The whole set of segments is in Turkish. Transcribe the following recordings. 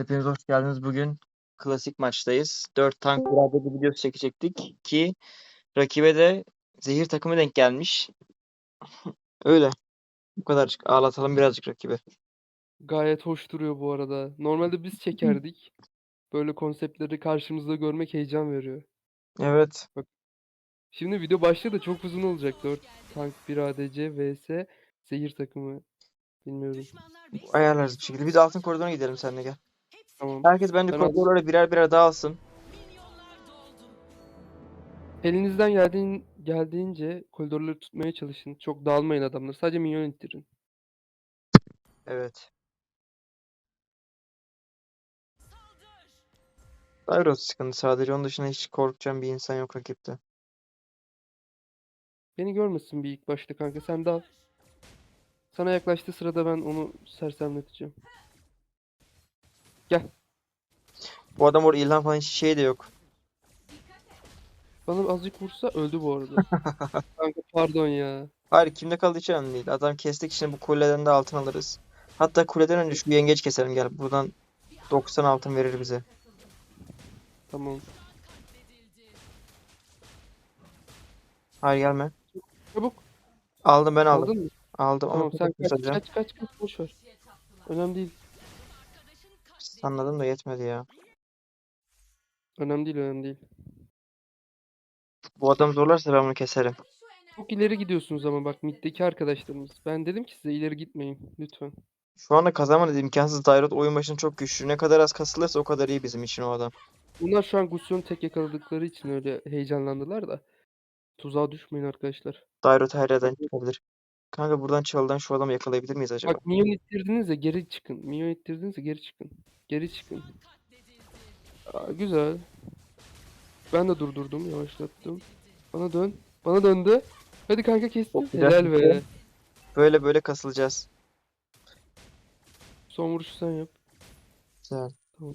Hepiniz hoş geldiniz. Bugün klasik maçtayız. 4 tank beraber bir videosu çekecektik ki rakibe de zehir takımı denk gelmiş. Öyle. Bu kadarcık. Ağlatalım birazcık rakibi. Gayet hoş duruyor bu arada. Normalde biz çekerdik. Böyle konseptleri karşımızda görmek heyecan veriyor. Evet. Şimdi video başladı çok uzun olacak. 4 tank 1 ADC vs zehir takımı. Bilmiyorum. Ayarlarız bir şekilde. Biz altın koridoruna gidelim seninle gel. Tamam. Herkes bence Ben koridorlara birer birer dağılsın. Elinizden geldiğin, geldiğince koridorları tutmaya çalışın. Çok dağılmayın adamlar. Sadece minyon ittirin. Evet. Dairos sıkıntı sadece. Onun dışında hiç korkacağım bir insan yok rakipte. Beni görmesin bir ilk başta kanka. Sen dal. Sana yaklaştığı sırada ben onu sersemleteceğim. Gel. Bu adam orada ilham falan hiç şey de yok. Bana azıcık vursa öldü bu arada. Kanka pardon ya. Hayır kimde kaldı hiç önemli değil. Adam kestik şimdi bu kuleden de altın alırız. Hatta kuleden önce şu yengeç keselim gel. Buradan 90 altın verir bize. Tamam. Hayır gelme. Çabuk. Aldım ben aldım. Aldın mı? Aldım ama Tamam sen çok kaç kaç kaç kaç boş ver. Önemli değil. Anladım da yetmedi ya. Önemli değil önemli değil. Bu adam zorlarsa ben bunu keserim. Çok ileri gidiyorsunuz ama bak middeki arkadaşlarımız. Ben dedim ki size ileri gitmeyin lütfen. Şu anda kazanmanız imkansız. Dairot oyun başında çok güçlü. Ne kadar az kasılırsa o kadar iyi bizim için o adam. Bunlar şu an Gusion'u tek yakaladıkları için öyle heyecanlandılar da. Tuzağa düşmeyin arkadaşlar. Dairot her yerden çıkabilir. Kanka buradan çaldan şu adamı yakalayabilir miyiz acaba? Bak minyon ittirdiniz ya geri çıkın. Minyon ittirdiniz ya geri çıkın. Geri çıkın. Aa, güzel. Ben de durdurdum, yavaşlattım. Bana dön. Bana döndü. Hadi kanka kestin. Çok güzel. Helal be. Böyle böyle kasılacağız. Son vuruşu sen yap. Güzel. Tamam.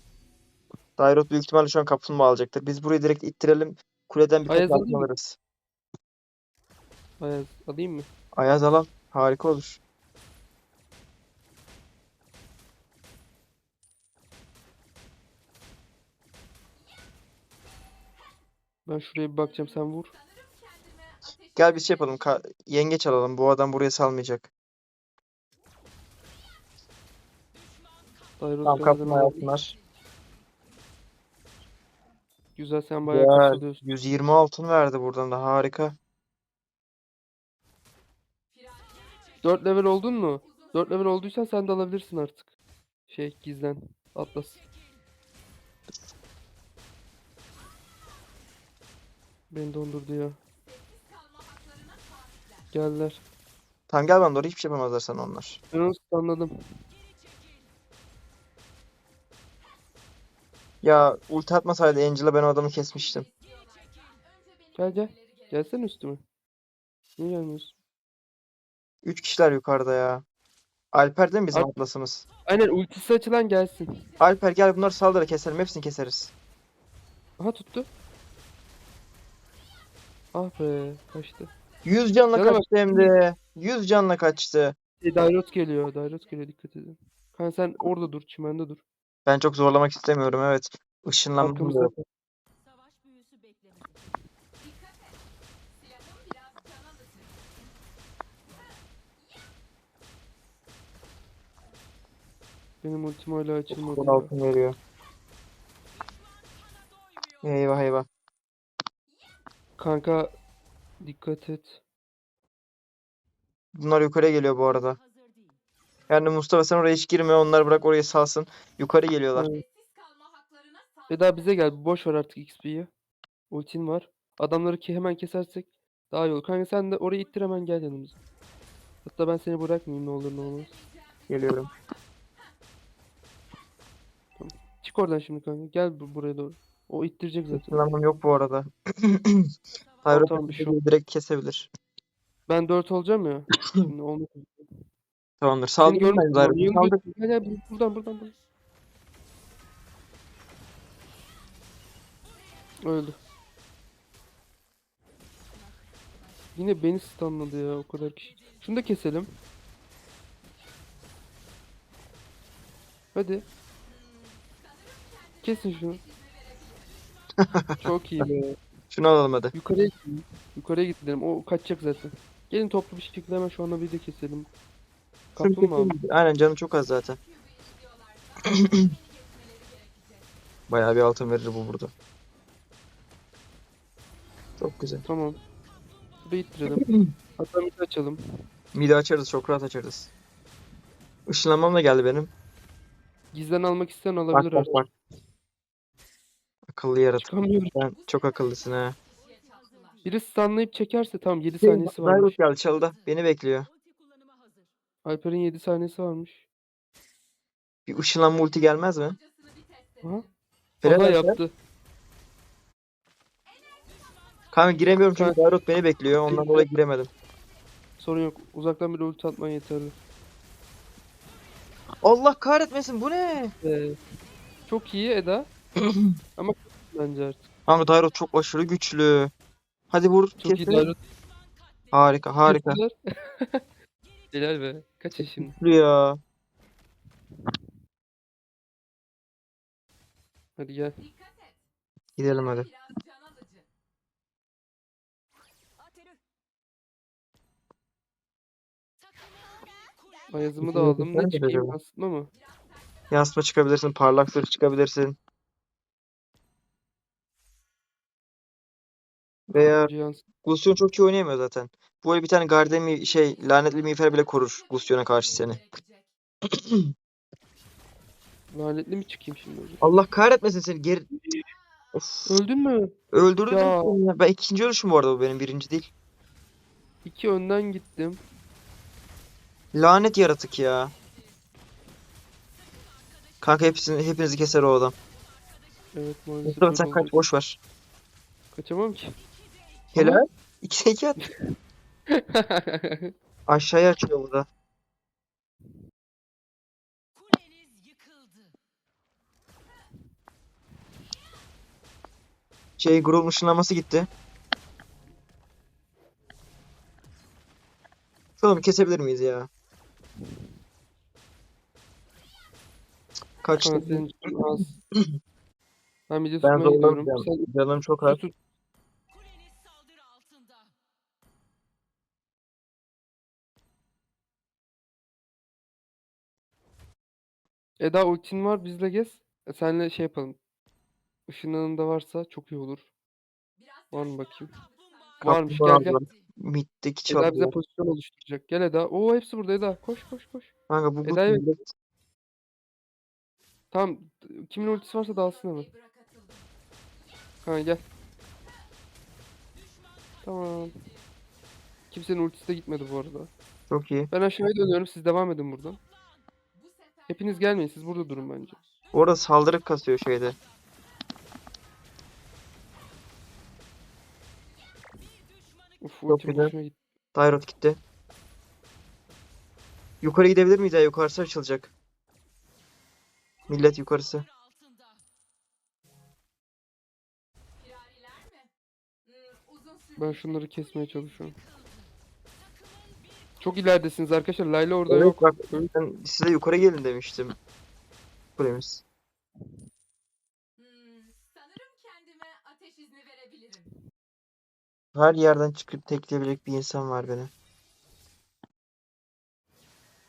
Dairot büyük ihtimalle şu an kaplumbağa alacaktır. Biz burayı direkt ittirelim. Kuleden birkaç Ayaz altın alayım mı? alırız. Ayaz alayım mı? Ayaz alan. Harika olur. Ben şuraya bir bakacağım sen vur. Gel biz şey yapalım. Ka- yengeç alalım. Bu adam buraya salmayacak. Dairot kaplumbağa al. altınlar. Güzel sen bayağı Güzel. kasılıyorsun. 120 altın verdi buradan da harika. 4 level oldun mu? 4 level olduysan sen de alabilirsin artık. Şey gizlen. Atlas. Beni dondurdu ya. Geldiler. Tamam gel bana doğru hiçbir şey yapamazlar sana onlar. Ben onu anladım. Ya ulti atmasaydı Angela ben o adamı kesmiştim. Gel gel. Gelsene üstüme. Niye gelmiyorsun? 3 kişiler yukarıda ya. Alper değil mi bizim Alp- atlasımız? Aynen ultisi açılan gelsin. Alper gel bunları saldır keselim. Hepsini keseriz. Aha tuttu. Ah be kaçtı. 100 canla bak. kaçtı hem de. 100 canla kaçtı. E, Dairot geliyor. Dairot geliyor dikkat edin. Kanka sen orada dur. Çimende dur. Ben çok zorlamak istemiyorum evet. Arkamızda Benim ultim hala açılmadı. 10 ya. altın veriyor. Eyvah eyvah. Kanka dikkat et. Bunlar yukarıya geliyor bu arada. Yani Mustafa sen oraya hiç girme. Onları bırak oraya salsın. Yukarı geliyorlar. Evet. Eda bize gel. Boş ver artık XP'yi. Ultin var. Adamları ki hemen kesersek daha iyi olur. Kanka sen de orayı ittir hemen gel yanımıza. Hatta ben seni bırakmayayım ne olur ne olmaz. Geliyorum. Çık oradan şimdi kanka. Gel bu- buraya doğru. O ittirecek zaten. Işınlanmam yok bu arada. Tamam, Tyrot tamam, bir şey yok. direkt kesebilir. Ben 4 olacağım ya. Şimdi olmak Tamamdır. Seni Saldırın ben Yön Saldır. göster- Gel gel bur- buradan buradan buradan. Öldü. Yine beni stunladı ya o kadar kişi. Şunu da keselim. Hadi. Kesin şunu. Çok iyi be. Şunu alalım hadi. Yukarıya gidelim. Yukarıya gidelim. O kaçacak zaten. Gelin toplu bir şekilde hemen şu anda bir de keselim. Kaplumbağa mı? Aynen canım çok az zaten. Bayağı bir altın verir bu burada. Çok güzel. Tamam. Burayı ittirelim. Hatta de açalım. Midi açarız çok rahat açarız. Işınlanmam da geldi benim. Gizden almak isteyen Bak alabilir bak artık. bak. Akıllı yaratık. Sen çok akıllısın ha. Biri stunlayıp çekerse tamam 7 Şey, saniyesi varmış. Geldi çalıda. Beni bekliyor. Alper'in 7 saniyesi varmış. Bir ışınlanma ulti gelmez mi? Aha. Fren aşağı. yaptı. Kanka giremiyorum çünkü. Dairut beni bekliyor. Ondan dolayı giremedim. Sorun yok. Uzaktan bir ulti atman yeterli. Allah kahretmesin bu ne? Ee, çok iyi Eda. Ama bence artık. Kanka Dairut çok aşırı güçlü. Hadi vur. Çok iyi kesin. Dairut. Harika harika. Helal be. Kaç yaşın? Güçlü ya. Hadi gel. Gidelim hadi. Ayazımı da İçine aldım. Ne çıkayım acaba? aslında mı? Yansıma çıkabilirsin. Parlak çıkabilirsin. Veya. Gusyon çok iyi oynayamıyor zaten. Böyle bir tane garden mi şey lanetli miğfer bile korur Gusyon'a karşı seni. Lanetli mi çıkayım şimdi hocam? Allah kahretmesin seni geri... Of. Öldün mü? Öldürdün Ya. seni ya. Ben ikinci ölüşüm bu arada bu benim birinci değil. İki önden gittim. Lanet yaratık ya. Kanka hepsini, hepinizi keser o adam. Evet maalesef. Mustafa öyle sen kaç boş ver. Kaçamam ki. Helal. 2'de 2 at. Aşağıya açıyor bu da. Şey Grol'un ışınlanması gitti. Şunu kesebilir miyiz ya? Kaçtı. Az. Ben bir de Ben tutmaya gidiyorum. zorlamayacağım. Sen Canım çok az. tut. Eda ultin var bizle gez. E, Senle şey yapalım. Işınlanın da varsa çok iyi olur. Var mı bakayım? Varmış, gel, gel. Mitteki Eda bize çalıyor. pozisyon oluşturacak. Gel Eda. Oo hepsi burada Eda. Koş koş koş. Kanka bu bu Eda'ya- millet- Tamam. Kimin ultisi varsa dalsın hemen. Ha gel. Tamam. Kimsenin ultisi de gitmedi bu arada. çok iyi. Ben aşağıya dönüyorum. Siz devam edin buradan. Hepiniz gelmeyin. Siz burada durun bence. Orada saldırı kasıyor şeyde. Uf Çok ultim güzel. hoşuma gitti. Dairot gitti. Yukarı gidebilir miyiz ya? Yukarısı açılacak. Millet yukarısı. Ben şunları kesmeye çalışıyorum. Çok ileridesiniz arkadaşlar. Layla orada yok. Evet bak Evet. ben size yukarı gelin demiştim. Kulemiz. Hmm, sanırım kendime ateş izni verebilirim. Her yerden çıkıp tekleyebilecek bir insan var beni.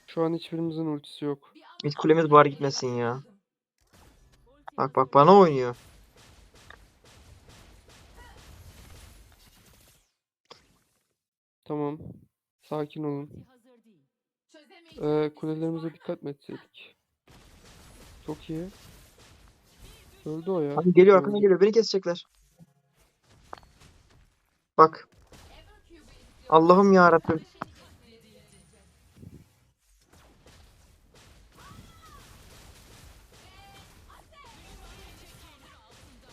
Şu an hiçbirimizin ultisi yok. Mid kulemiz bari gitmesin ya. Bak bak bana oynuyor. Tamam. Sakin olun. hazır değil. Çözemeyeceğim Ee, kulelerimize dikkat mi etseydik? Çok iyi. Öldü o ya. Hani geliyor arkadan geliyor. Beni kesecekler. Bak. Allah'ım ya Rabbim.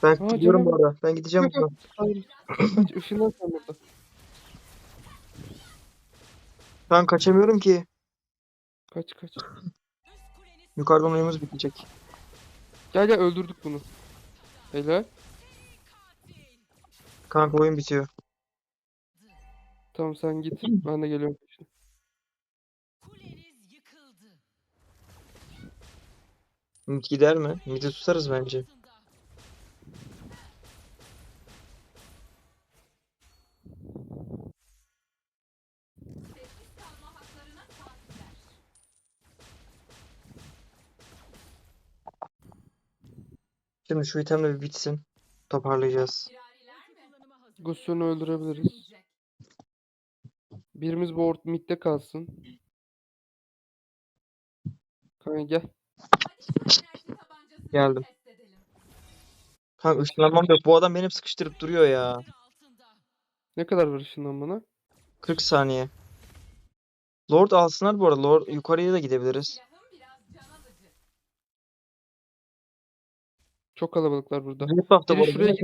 Ben Aa, gidiyorum bu arada. Ben gideceğim Yok, yok. buradan. Hayır. Kaç ışınlan sen burada. Ben kaçamıyorum ki. Kaç kaç. Yukarıdan oyunumuz bitecek. Gel gel öldürdük bunu. Helal. Kanka oyun bitiyor. Tamam sen git. Ben de geliyorum. peşine. Mid gider mi? Mid'i tutarız bence. Şimdi şu itemle bir bitsin. Toparlayacağız. Gusion'u öldürebiliriz. Birimiz bu ort midde kalsın. Kanka gel. Geldim. Kanka ışınlanmam yok. Bu adam beni hep sıkıştırıp duruyor ya. Ne kadar var ışından bana? 40 saniye. Lord alsınlar bu arada. Lord yukarıya da gidebiliriz. Çok kalabalıklar burada. Riftbuff'ta bu Biri arada. şuraya Yine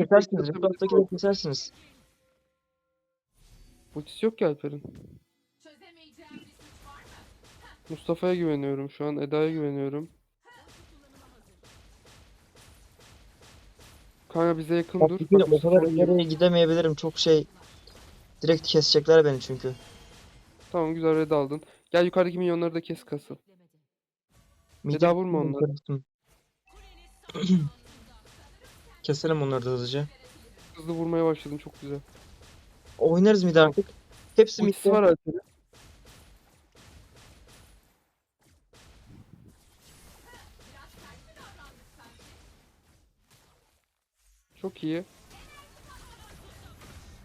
girip kesersiniz. Ultisi yok ki Alper'in. Mustafa'ya güveniyorum şu an. Eda'ya güveniyorum. Kanka bize yakın dur. Bak o kadar Mustafa geliyor. ileriye gidemeyebilirim. Çok şey. Direkt kesecekler beni çünkü. Tamam güzel red aldın. Gel yukarıdaki minyonları da kes kasıl. Daha vurma onları. Keselim onları da hızlıca. Hızlı vurmaya başladın çok güzel. Oynarız mid artık. Hepsi Ultisi midde. var Alper'in. Çok iyi.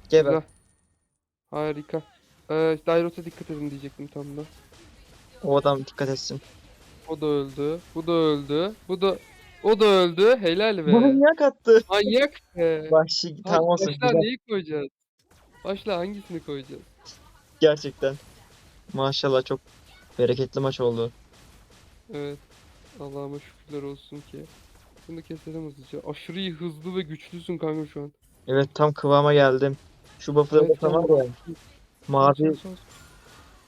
Geber. Güzel. Harika. Ee, Dairot'a dikkat edin diyecektim tam da. O adam dikkat etsin. O da öldü. Bu da öldü. Bu da o da öldü. Helal be. Manyak attı. Manyak be. Vahşi tamam olsun. Başla güzel. neyi koyacağız? Başla hangisini koyacağız? Gerçekten. Maşallah çok bereketli maç oldu. Evet. Allah'ıma şükürler olsun ki. Bunu da keselim hızlıca. Aşırı iyi, hızlı ve güçlüsün kanka şu an. Evet tam kıvama geldim. Şu buff'ı da Evet, tamam ya. Mavi.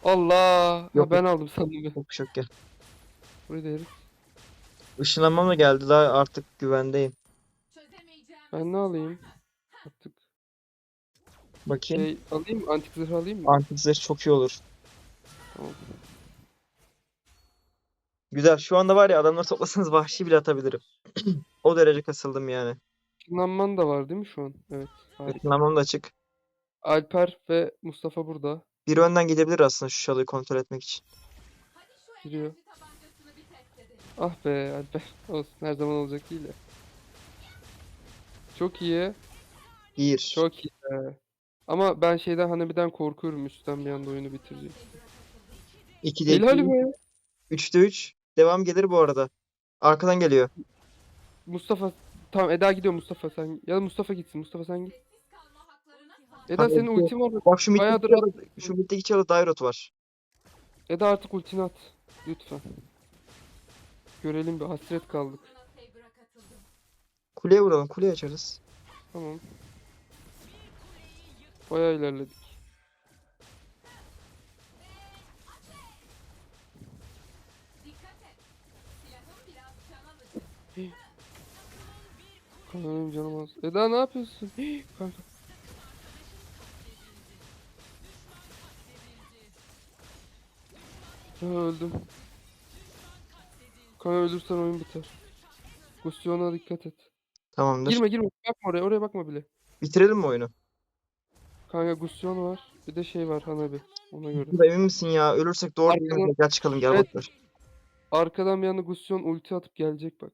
Allah! Ha, Yok, ben aldım sandım çok şok gel. Burayı da herif. Işınlanmam da geldi daha artık güvendeyim. Ben ne alayım? Artık Bakayım. şey alayım mı? Antik zırh alayım mı? Antik zırh çok iyi olur. Tamam. Güzel. Şu anda var ya adamları toplasanız vahşi bile atabilirim. O derece kasıldım yani. Işınlanman da var değil mi şu an? Evet. Harika. Işınlanmam da açık. Alper ve Mustafa burada. Biri önden gidebilir aslında şu çalıyı kontrol etmek için. Giriyor. Ah be Alper. Olsun her zaman olacak değil ya. Çok iyi. Bir. Çok iyi. be. Ama ben şeyden Hanabi'den korkuyorum üstten bir anda oyunu bitirecek. 2'de Helal 2. be. 3'te 3. Devam gelir bu arada. Arkadan geliyor. Mustafa tamam Eda gidiyor Mustafa sen ya da Mustafa gitsin Mustafa sen git. Eda Kanka, senin ulti- ultin var? Bak şu middeki çalı, şu middeki çalı Dairot var. Eda artık ultini at lütfen. Görelim bir hasret kaldık. Kuleye vuralım. Kuleye açarız. Tamam. Bayağı ilerledik. Benim canım az. Eda ne yapıyorsun? Kanka. Öldüm. Kanka ölürsen oyun biter. Gustyon'a dikkat et. Tamamdır. Girme girme. Bakma oraya. Oraya bakma bile. Bitirelim mi oyunu? Kanka Gusyon var. Bir de şey var Hanabi. Ona göre. Burada emin misin ya? Ölürsek doğru Arkadan- bir gel çıkalım gel Evet. ver. Arkadan bir anda Gusyon ulti atıp gelecek bak.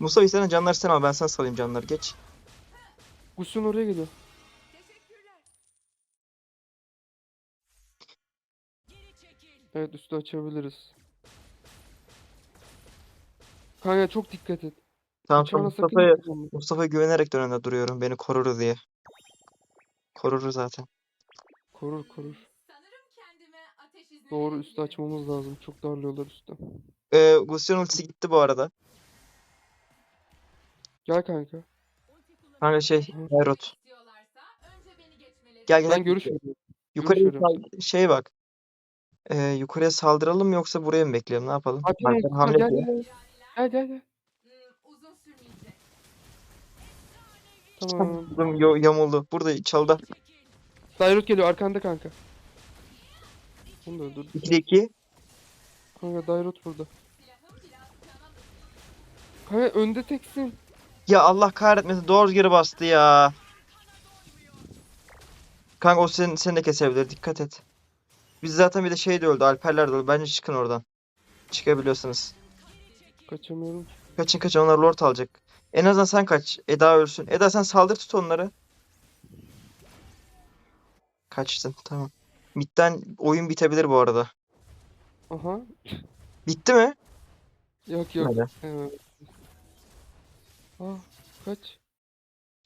Mustafa istenen canları sen al ben sana salayım canları geç. Gusyon oraya geliyor. Evet üstü açabiliriz. Kanka çok dikkat et. Tamam tamam sakın Mustafa'ya. Mustafa'ya güvenerek de önünde duruyorum. Beni korur diye. Korur zaten. Korur korur. Doğru üstü aç. açmamız lazım. Çok darlıyorlar üstte. Ee, Gusion ultisi gitti bu arada. Gel kanka. Kanka şey. Dairot. Gel gel. Ben görüş veriyorum. Yukarıya görüyorum sal- şey bak. Ee, yukarıya saldıralım yoksa buraya mı bekleyelim? Ne yapalım? Alper, Alper Alper, hamle gel, yapıyor. gel, gel. Gel gel gel. Tamam. Buldum, yo- yamuldu. Burada çalda. Dairot geliyor arkanda kanka. Onu da öldürdüm. 2'de 2. Kanka Dairot burada. Kanka önde teksin. Ya Allah kahretmesin. Doğru geri bastı ya. Kanka o seni, seni de kesebilir. Dikkat et. Biz zaten bir de şey de öldü. Alperler de öldü. Bence çıkın oradan. Çıkabiliyorsunuz. Kaçamıyorum. ki. Kaçın kaçın onlar lord alacak. En azından sen kaç. Eda ölsün. Eda sen saldır tut onları. Kaçtın tamam. Mid'den oyun bitebilir bu arada. Aha. Bitti mi? Yok yok. Hadi. Ah kaç.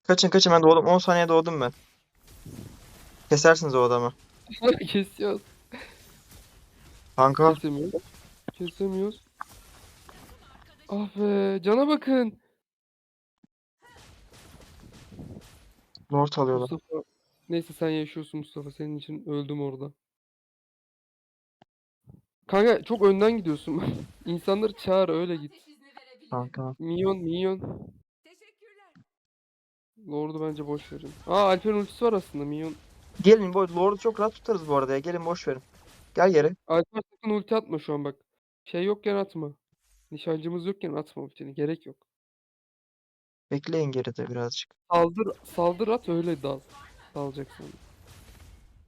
Kaçın kaçın ben doğdum. 10 saniye doğdum ben. Kesersiniz o adamı. Kesiyoruz. Kanka Kesemiyoruz. Kesemiyoruz. Ah be cana bakın. lord alıyorlar. Mustafa. Neyse sen yaşıyorsun Mustafa. Senin için öldüm orada. Kanka çok önden gidiyorsun. İnsanları çağır öyle git. Tamam. Minyon minyon. Teşekkürler. Lord'u bence boş verin. Aa Alper'in ultisi var aslında minyon. Gelin bu lord'u çok rahat tutarız bu arada ya. Gelin boş verin. Gel geri. Alper sakın ulti atma şu an bak. Şey yokken atma. Nişancımız yokken atma ultini. Gerek yok. Bekleyin geride birazcık. Saldır, saldır at öyle dal. Dalacaksın.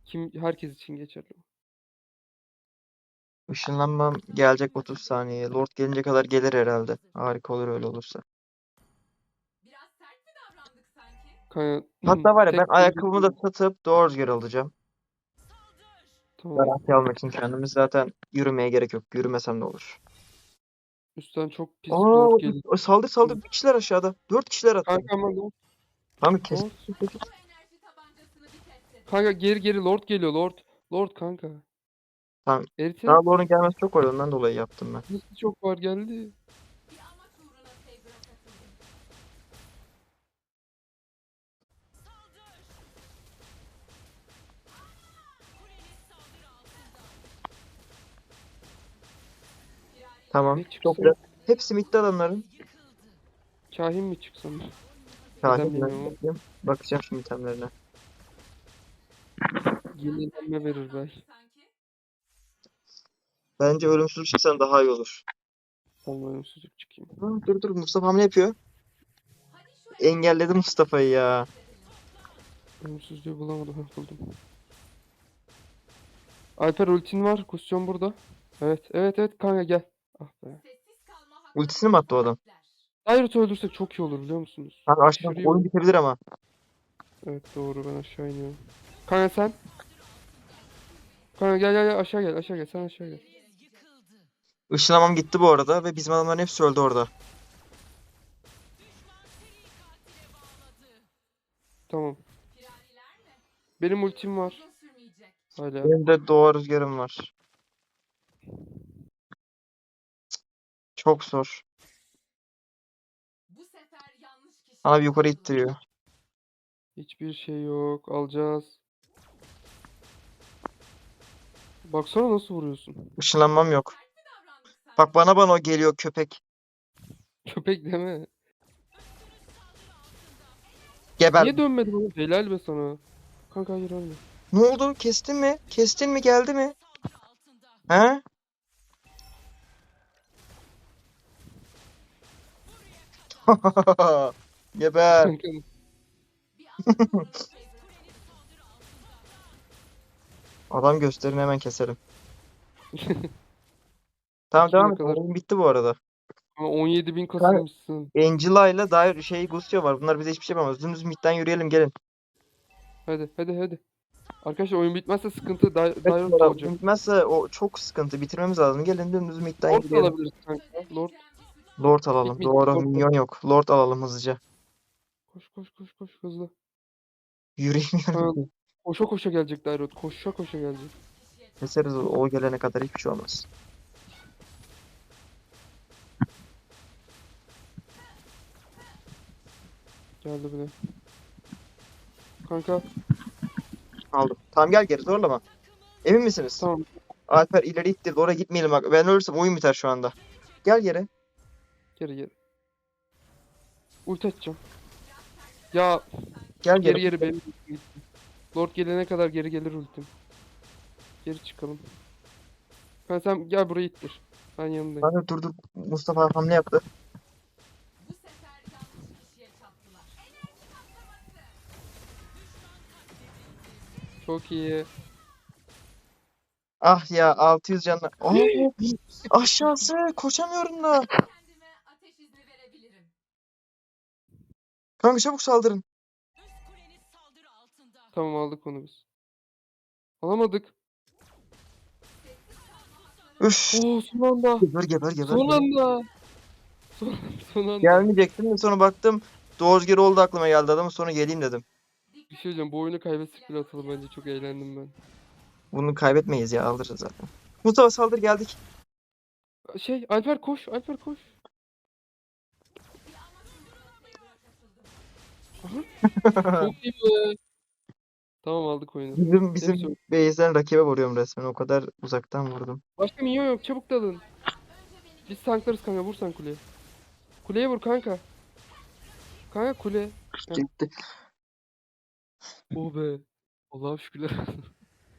Kim herkes için geçerli. bu. Işınlanmam gelecek 30 saniye. Lord gelince kadar gelir herhalde. Harika olur öyle olursa. Biraz sert mi davrandık sanki? Kanka, Hatta var ya ben ayakkabımı da satıp doğru rüzgar alacağım. Tamam. Garanti almak için kendimiz zaten yürümeye gerek yok. Yürümesem de olur. Üstten çok pis Aa, lord geliyor. saldır saldır. Bir kişiler aşağıda. Dört kişiler attı. Kanka ama lord. Tamam kes. Lord. Bir. Kanka geri geri lord geliyor lord. Lord kanka. Tamam. Eritin. Daha Lord'un gelmesi çok var ondan dolayı yaptım ben. Nasıl çok var geldi. Tamam. Ne Çok çıksın? güzel. Hepsi midde adamların. Kahin mi çıksam? Kahin bilmiyorum. ben bakayım. Bakacağım şimdi itemlerine. Yenilenme verir belki. Bence ölümsüz çıksan daha iyi olur. Tamam ölümsüzlük çıkayım. Ha, dur dur Mustafa hamle yapıyor. Hadi şu Engelledi Mustafa'yı ya. Ölümsüzlüğü bulamadım. Heh, buldum. Alper ultin var. Kusyon burada. Evet. Evet evet kanka gel. Ah be. sessiz kalma hakkı Ultisini mi attı o adam? Dairut'u öldürsek çok iyi olur biliyor musunuz? Kanka aşağı Şuraya- oyun bitebilir ama. Evet doğru ben aşağı iniyorum. Kanka sen. Kanka gel gel gel aşağı gel aşağı gel sen aşağı gel. Işınlamam gitti bu arada ve bizim adamların hepsi öldü orada. Tamam. Benim ultim var. Hala. Benim de doğa rüzgarım var. Çok zor. Bu sefer yanlış kişi. Bana bir yukarı ittiriyor. Hiçbir şey yok. Alacağız. Baksana nasıl vuruyorsun. Işınlanmam yok. Bak bana bana o geliyor köpek. Köpek deme. Geber. Niye dönmedin oğlum? Helal be sana. Kanka hayır ölme. Ne oldu? Kestin mi? Kestin mi? Geldi mi? He? Geber. Adam gösterin hemen keserim. Tamam devam et. kadar. Oyun bitti bu arada. ama 17 bin kasılmışsın. Angela ile dair şey Gusio var. Bunlar bize hiçbir şey yapamaz. Dümdüz midden yürüyelim gelin. Hadi hadi hadi. Arkadaşlar oyun bitmezse sıkıntı. Di Evet, olacak. bitmezse o çok sıkıntı. Bitirmemiz lazım. Gelin dümdüz midden Lord yürüyelim. alabiliriz kanka. Lord. Lord alalım. Mid, Doğru Lord. minyon yok. Lord alalım hızlıca. Koş koş koş koş hızlı. Yürüyemiyorum. Ha, koşa koşa gelecek Dairot. Koşa koşa gelecek. Keseriz o, o gelene kadar hiçbir şey olmaz. Geldi bile. Kanka Aldım. Tamam gel geri zorlama. Emin misiniz? tamam. Alper ileri ittirdi. Oraya gitmeyelim bak. Ben ölürsem oyun biter şu anda. Gel geri. Geri geri. Ulti atacağım. Ya Gel geri. geri geri benim ultim gitti. Lord gelene kadar geri gelir ultim. Geri çıkalım. Kanka sen gel buraya ittir. Ben yanındayım. Hadi dur dur. Mustafa hamle yaptı. Bu sefer yanlış kişiye çattılar. Enerji patlaması. Çok iyi. Ah ya 600 canlı. Aa, aşağısı koşamıyorum da. Kanka çabuk saldırın. Tamam aldık onu biz. Alamadık. Üf. Oo son anda. Geber geber geber. Son anda. Son, son anda. Gelmeyecektim de sonra baktım. Dozger oldu aklıma geldi adamın sonra geleyim dedim. Bir şey diyeceğim. Bu oyunu kaybetsek bile atalım bence. Çok eğlendim ben. Bunu kaybetmeyiz ya alırız zaten. Mustafa saldır geldik. Şey Alper koş. Alper koş. Çok iyi be. Tamam aldık oyunu. Bizim bizim Hepsi- base'den rakibe vuruyorum resmen. O kadar uzaktan vurdum. Başka minyon yok. Çabuk dalın. Biz tanklarız kanka. Vur sen kuleye. Kuleye vur kanka. Kanka kule. Gitti. Oh be. Allah'a şükürler.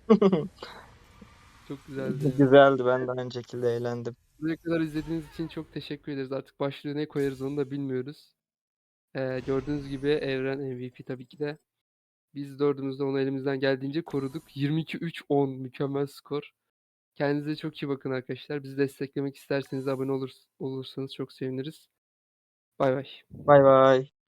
Çok güzeldi. Güzeldi. Ben de aynı şekilde eğlendim. Buraya kadar izlediğiniz için çok teşekkür ederiz. Artık başlığı ne koyarız onu da bilmiyoruz. Ee, gördüğünüz gibi Evren MVP tabii ki de. Biz dördümüz de onu elimizden geldiğince koruduk. 22-3-10 mükemmel skor. Kendinize çok iyi bakın arkadaşlar. Bizi desteklemek isterseniz abone olur, olursanız çok seviniriz. Bay bay. Bay bay.